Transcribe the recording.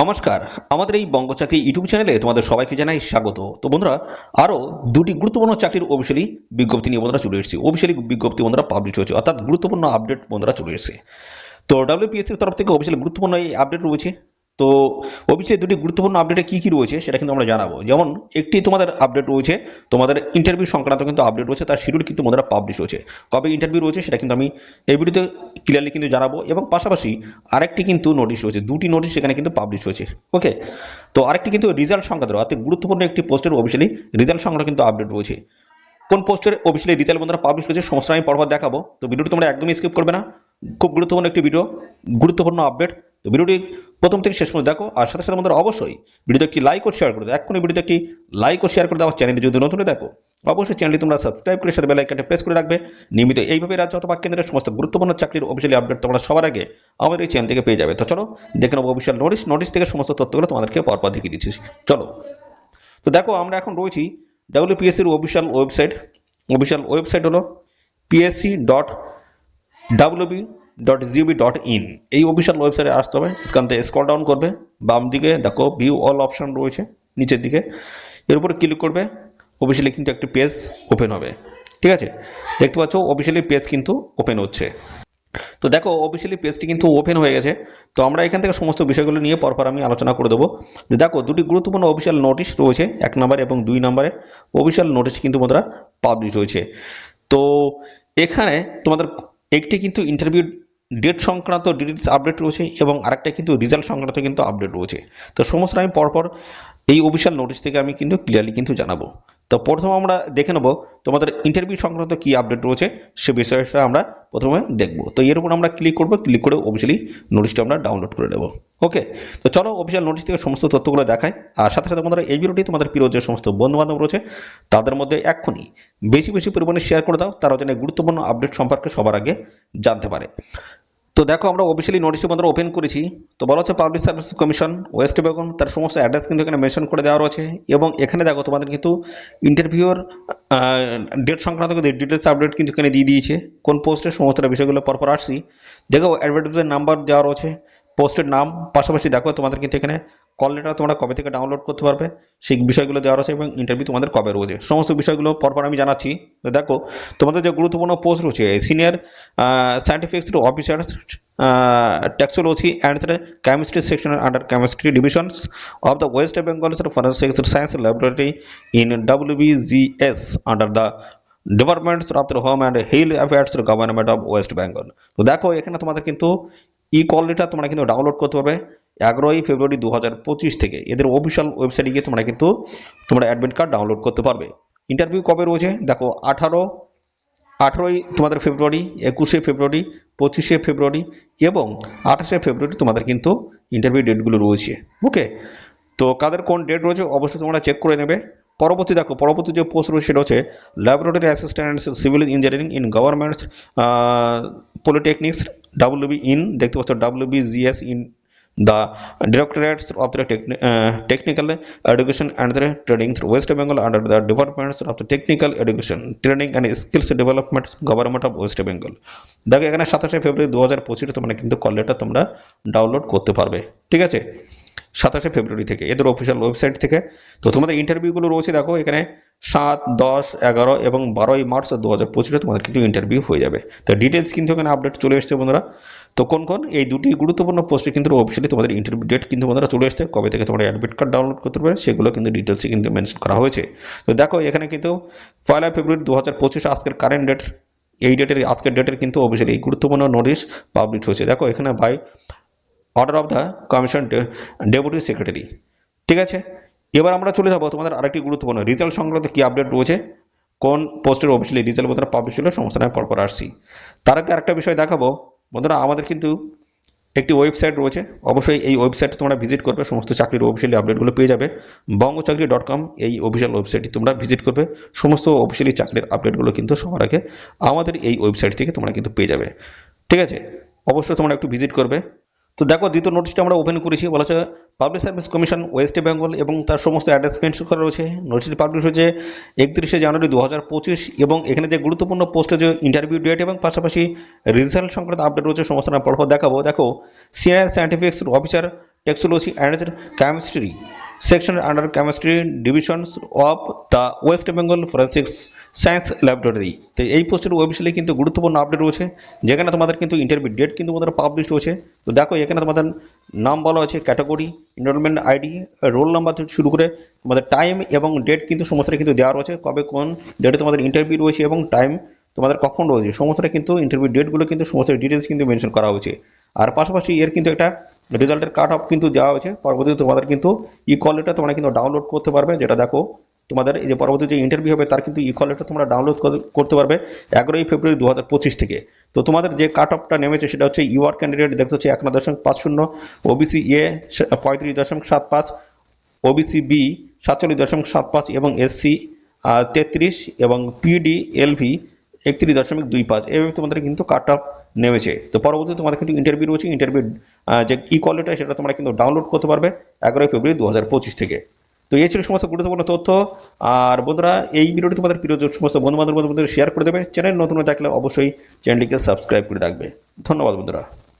নমস্কার। আমাদের এই বঙ্গচাকরি ইউটিউব চ্যানেলে তোমাদের সবাইকে জানাই স্বাগত। তো বন্ধুরা, আরও দুটি গুরুত্বপূর্ণ চাকরির অফিসিয়ালি বিজ্ঞপ্তি নিয়ে বন্ধুরা চলে এসেছে। অফিসিয়ালি বিজ্ঞপ্তি বন্ধুরা পাবলিশ হয়েছে, অর্থাৎ গুরুত্বপূর্ণ আপডেট বন্ধুরা চলে এসেছে। তো ডাব্লিউপিএসসির তরফ থেকে অফিসিয়ালি গুরুত্বপূর্ণ এই আপডেট রয়েছে। তো অফিসিয়ালি দুটি গুরুত্বপূর্ণ আপডেটে কী কী রয়েছে সেটা কিন্তু আমরা জানাব। যেমন, একটি তোমাদের আপডেট রয়েছে, তোমাদের ইন্টারভিউ সংক্রান্ত কিন্তু আপডেট রয়েছে, তার শিডিউল কিন্তু তোমাদের পাবলিশ হয়েছে কবে ইন্টারভিউ রয়েছে সেটা কিন্তু আমি এই ভিডিওতে ক্লিয়ারলি কিন্তু জানাব এবং পাশাপাশি আরেকটি কিন্তু নোটিশ রয়েছে, দুটি নোটিশ সেখানে কিন্তু পাবলিশ হয়েছে ওকে তো আরেকটি কিন্তু রেজাল্ট সংক্রান্ত অর্থাৎ গুরুত্বপূর্ণ একটি পোস্টের অফিসিয়ালি রেজাল্ট সংক্রান্ত কিন্তু আপডেট রয়েছে। কোন পোস্টের অফিসিয়ালি রেজাল্ট বন্ধুরা পাবলিশ করেছে সমস্ত আমি পরপর দেখাবো। তো ভিডিওটি তোমরা একদমই স্কিপ করবে না। খুব গুরুত্বপূর্ণ একটি ভিডিও গুরুত্বপূর্ণ আপডেট তো ভিডিওটি প্রথম থেকে শেষ পর্যন্ত দেখো। আর সাথে সাথে আমাদের অবশ্যই ভিডিওতে একটি লাইক ও শেয়ার করে দাও। এক্ষুনি ভিডিওতে একটি লাইক ও শেয়ার করে দাও। চ্যানেলে যদি নতুন দেখো, অবশ্যই চ্যানেলটি তোমরা সাবস্ক্রাইব করে সাথে বেল আইকনটা প্রেস করে রাখবে। নিয়মিত এইভাবে রাজ্য অথবা কেন্দ্রের সমস্ত গুরুত্বপূর্ণ চাকরির অফিসিয়ালি আপডেট তোমরা সবার আগে আমাদের এই চ্যানেল থেকে পেয়ে যাবে। তো চলো, দেখে নেব অফিসিয়াল নোটিশ নোটিশ থেকে সমস্ত তথ্যগুলো তোমাদেরকে পরপর দেখিয়ে দিচ্ছি। চলো। তো দেখো, আমরা এখন রয়েছি ডাব্লিউপিএসসির অফিসিয়াল ওয়েবসাইট অফিসিয়াল ওয়েবসাইট হলো PSC dot WB dot GOB dot IN এই অফিসিয়াল ওয়েবসাইটে আসতে হবে। এখান থেকে স্কল ডাউন করবে। বাম দিকে দেখো ভিউ অল অপশন রয়েছে নিচের দিকে। এর উপরে ক্লিক করবে। অফিসিয়ালি কিন্তু একটি পেজ ওপেন হবে। ঠিক আছে? দেখতে পাচ্ছ অফিসিয়ালি পেজ কিন্তু ওপেন হচ্ছে। তো দেখো অফিসিয়ালি পেজটি কিন্তু ওপেন হয়ে গেছে। তো আমরা এখান থেকে সমস্ত বিষয়গুলো নিয়ে পরপর আমি আলোচনা করে দেবো। যে দেখো, দুটি গুরুত্বপূর্ণ অফিসিয়াল নোটিশ রয়েছে এক নম্বরে এবং দুই নম্বরে অফিসিয়াল নোটিশ কিন্তু বন্ধুরা পাবলিশ হয়েছে। তো এখানে তোমাদের একটি কিন্তু ইন্টারভিউ ডেট সংক্রান্ত ডিটেলস আপডেট রয়েছে এবং আরেকটা কিন্তু রেজাল্ট সংক্রান্ত কিন্তু আপডেট রয়েছে। তো সমস্ত আমি পরপর এই অফিসিয়াল নোটিশ থেকে আমি কিন্তু ক্লিয়ারলি কিন্তু জানাব। তো প্রথম আমরা দেখে নেব তোমাদের ইন্টারভিউ সংক্রান্ত কী আপডেট রয়েছে, সে বিষয়টা আমরা প্রথমে দেখব। তো এর উপর আমরা ক্লিক করব ক্লিক করে অফিসিয়ালি নোটিশটা আমরা ডাউনলোড করে নেব। ওকে তো চলো অফিসিয়াল নোটিশ থেকে সমস্ত তথ্যগুলো দেখায় আর সাথে সাথে তোমাদের এই ভিডিওটি তোমাদের প্রিয় যে সমস্ত বন্ধুবান্ধব রয়েছে, তাদের মধ্যে এক্ষুনি বেশি বেশি পরিমাণে শেয়ার করে দাও, তারা যেন গুরুত্বপূর্ণ আপডেট সম্পর্কে সবার আগে জানতে পারে। তো দেখো আমরা অফিসিয়ালি নোটিশ বন্ধ ওপেন করেছি। তো বলা হচ্ছে public service commission west Bengal তার সমস্ত অ্যাড্রেস কিন্তু এখানে মেনশন করে দেওয়া রয়েছে এবং এখানে দেখো তোমাদের কিন্তু ইন্টারভিউর ডেট সংক্রান্ত কিন্তু ডিটেলস আপডেট কিন্তু এখানে দিয়ে দিয়েছে। কোন পোস্টের সমস্ত বিষয়গুলো পরপর আসছি। দেখো অ্যাডভার্টাইজের নাম্বার দেওয়া রয়েছে পোস্টের নাম, পাশাপাশি দেখো তোমাদের কিন্তু এখানে কল লেটার তোমরা কবে থেকে ডাউনলোড করতে পারবে, সেই বিষয়গুলো দেওয়া রয়েছে এবং ইন্টারভিউ তোমাদের কবে রয়েছে। সমস্ত বিষয়গুলো পরপর আমি জানাচ্ছি। দেখো, তোমাদের যে গুরুত্বপূর্ণ পোস্ট রয়েছে senior scientific officer toxicology and chemistry section under chemistry divisions of the west Bengal forensic science laboratory in WBGS under the departments of the home and hill affairs government of west Bengal তো দেখো, এখানে তোমাদের কিন্তু ই কোয়ালিটিটা তোমরা কিন্তু download করতে পারবে। এগারোই ফেব্রুয়ারি দু হাজার পঁচিশ থেকে। এদের অফিসিয়াল ওয়েবসাইটে গিয়ে তোমরা কিন্তু তোমরা অ্যাডমিট কার্ড ডাউনলোড করতে পারবে। ইন্টারভিউ কবে রয়েছে? দেখো, আঠারো, আঠেরোই তোমাদের ফেব্রুয়ারি, একুশে ফেব্রুয়ারি, পঁচিশে ফেব্রুয়ারি এবং আঠাশে ফেব্রুয়ারি তোমাদের কিন্তু ইন্টারভিউ ডেটগুলো রয়েছে। ওকে তো কাদের কোন ডেট রয়েছে অবশ্যই তোমরা চেক করে নেবে। পরবর্তী দেখো, পরবর্তী যে পোস্ট রয়েছে সেটা হচ্ছে laboratory assistant civil engineering in governments polytechnics WB in দেখতে পাচ্ছ WB GS in the directorates of the techni- uh, technical education and the training through west bengal under the departments of the technical education training and skills development government of west bengal দেখো এখানে সাতাশে ফেব্রুয়ারি দু হাজার পঁচিশে তোমরা কিন্তু call letter তোমরা download করতে পারবে ঠিক আছে সাতাশে ফেব্রুয়ারি থেকে এদের অফিসিয়াল ওয়েবসাইট থেকে তো তোমাদের ইন্টারভিউগুলো রয়েছে দেখো এখানে সাত, দশ, এগারো এবং বারোই মার্চ দু হাজার পঁচিশে তোমাদের কিন্তু ইন্টারভিউ হয়ে যাবে। তো ডিটেলস কিন্তু এখানে আপডেট চলে এসছে বন্ধুরা। তো কোন কোন? এই দুটি গুরুত্বপূর্ণ পোস্টে কিন্তু অফিসিয়ালি তোমাদের ইন্টারভিউ ডেট কিন্তু বন্ধুরা চলে এসছে। কবে থেকে তোমরা অ্যাডমিট কার্ড ডাউনলোড করতে পারবে সেগুলো কিন্তু ডিটেলসে কিন্তু মেনশন করা হয়েছে। তো দেখো, এখানে কিন্তু পয়লা ফেব্রুয়ারি দু হাজার পঁচিশে আজকের কারেন্ট ডেট এই ডেটের আজকের ডেটের কিন্তু অফিসিয়ালি এই গুরুত্বপূর্ণ নোটিশ পাবলিশ হয়েছে। দেখো, এখানে ভাই order of the commission deputy secretary ঠিক আছে? এবার আমরা চলে যাব তোমাদের আরেকটি গুরুত্বপূর্ণ রেজাল্ট সংক্রান্ত কী আপডেট রয়েছে, কোন পোস্টের অফিসিয়ালি রেজাল্ট বন্ধুরা পাবলিশ হলো, সমস্ত আমি পরপর আসছি। তার আগে আরেকটা বিষয় দেখাবো, বন্ধুরা আমাদের কিন্তু একটি ওয়েবসাইট রয়েছে, অবশ্যই এই ওয়েবসাইটে তোমরা ভিজিট করবে, সমস্ত চাকরির অফিসিয়ালি আপডেটগুলো পেয়ে যাবে, বঙ্গচাকরি ডট কম এই অফিসিয়াল ওয়েবসাইটটি তোমরা ভিজিট করবে, সমস্ত অফিসিয়ালি চাকরির আপডেটগুলো কিন্তু সবার আগে আমাদের এই ওয়েবসাইট থেকে তোমরা কিন্তু পেয়ে যাবে। ঠিক আছে? অবশ্যই তোমরা একটু ভিজিট করবে তো দেখো, দ্বিতীয় নোটিশটা আমরা ওপেন করেছি। বলা হচ্ছে public service commission west Bengal এবং তার সমস্ত মেনশন করা রয়েছে। নোটিশটি পাবলিশ হয়েছে একত্রিশে জানুয়ারি দু হাজার পঁচিশ এবং এখানে যে গুরুত্বপূর্ণ পোস্টে যে ইন্টারভিউ ডেট এবং পাশাপাশি রেজাল্ট সংক্রান্ত আপডেট রয়েছে, সমস্ত পরপর দেখাবো। দেখো senior scientifics officer toxicology and chemistry section under chemistry divisions of the West Bengal forensics science laboratory তো এই পোস্টের ওয়েবসাইটে কিন্তু গুরুত্বপূর্ণ আপডেট রয়েছে। যেখানে তোমাদের কিন্তু ইন্টারভিউ ডেট কিন্তু তোমাদের পাবলিশ রয়েছে। তো দেখো, এখানে তোমাদের নাম বলা আছে category enrolment ID roll number থেকে শুরু করে তোমাদের টাইম এবং ডেট কিন্তু সমস্তটা কিন্তু দেওয়া রয়েছে। কবে কোন ডেটে তোমাদের ইন্টারভিউ রয়েছে এবং টাইম তোমাদের কখন রয়েছে। সমস্তটা কিন্তু ইন্টারভিউ ডেটগুলো কিন্তু সমস্ত ডিটেলস কিন্তু মেনশন করা হয়েছে। আর পাশাপাশি এর কিন্তু একটা রেজাল্টের কাট অফ কিন্তু দেওয়া হয়েছে। পরবর্তীতে তোমাদের কিন্তু ই কল তোমরা কিন্তু ডাউনলোড করতে পারবে। যেটা দেখো, তোমাদের এই যে পরবর্তী যে ইন্টারভিউ হবে, তার কিন্তু ই কল তোমরা ডাউনলোড করতে পারবে এগারোই ফেব্রুয়ারি দু হাজার পঁচিশ থেকে। তো তোমাদের যে কাট অফটা নেমেছে, সেটা হচ্ছে ইউআর ক্যান্ডিডেট দেখতে হচ্ছে এক দশমিক পাঁচ শূন্য ওবিসি এ পঁয়ত্রিশ দশমিক সাত পাঁচ ওবিসি বি সাতচল্লিশ দশমিক সাত পাঁচ এবং এসসি তেত্রিশ এবং পিডি এলভি একত্রিশ দশমিক দুই পাঁচ। এভাবে তোমাদের কিন্তু কাট অফ নেমেছে। তো পরবর্তীতে তোমাদের কিন্তু ইন্টারভিউ রয়েছে। ইন্টারভিউ যে ই কোয়ালিটি সেটা তোমরা কিন্তু ডাউনলোড করতে পারবে এগারোই ফেব্রুয়ারি দু হাজার পঁচিশ থেকে। তো এই ছিল সমস্ত গুরুত্বপূর্ণ তথ্য। আর বন্ধুরা, এই ভিডিওটি তোমাদের প্রিয় সমস্ত বন্ধু বান্ধব বন্ধুদের শেয়ার করে দেবে। চ্যানেল নতুন থাকলে অবশ্যই চ্যানেলটিকে সাবস্ক্রাইব করে রাখবে। ধন্যবাদ বন্ধুরা।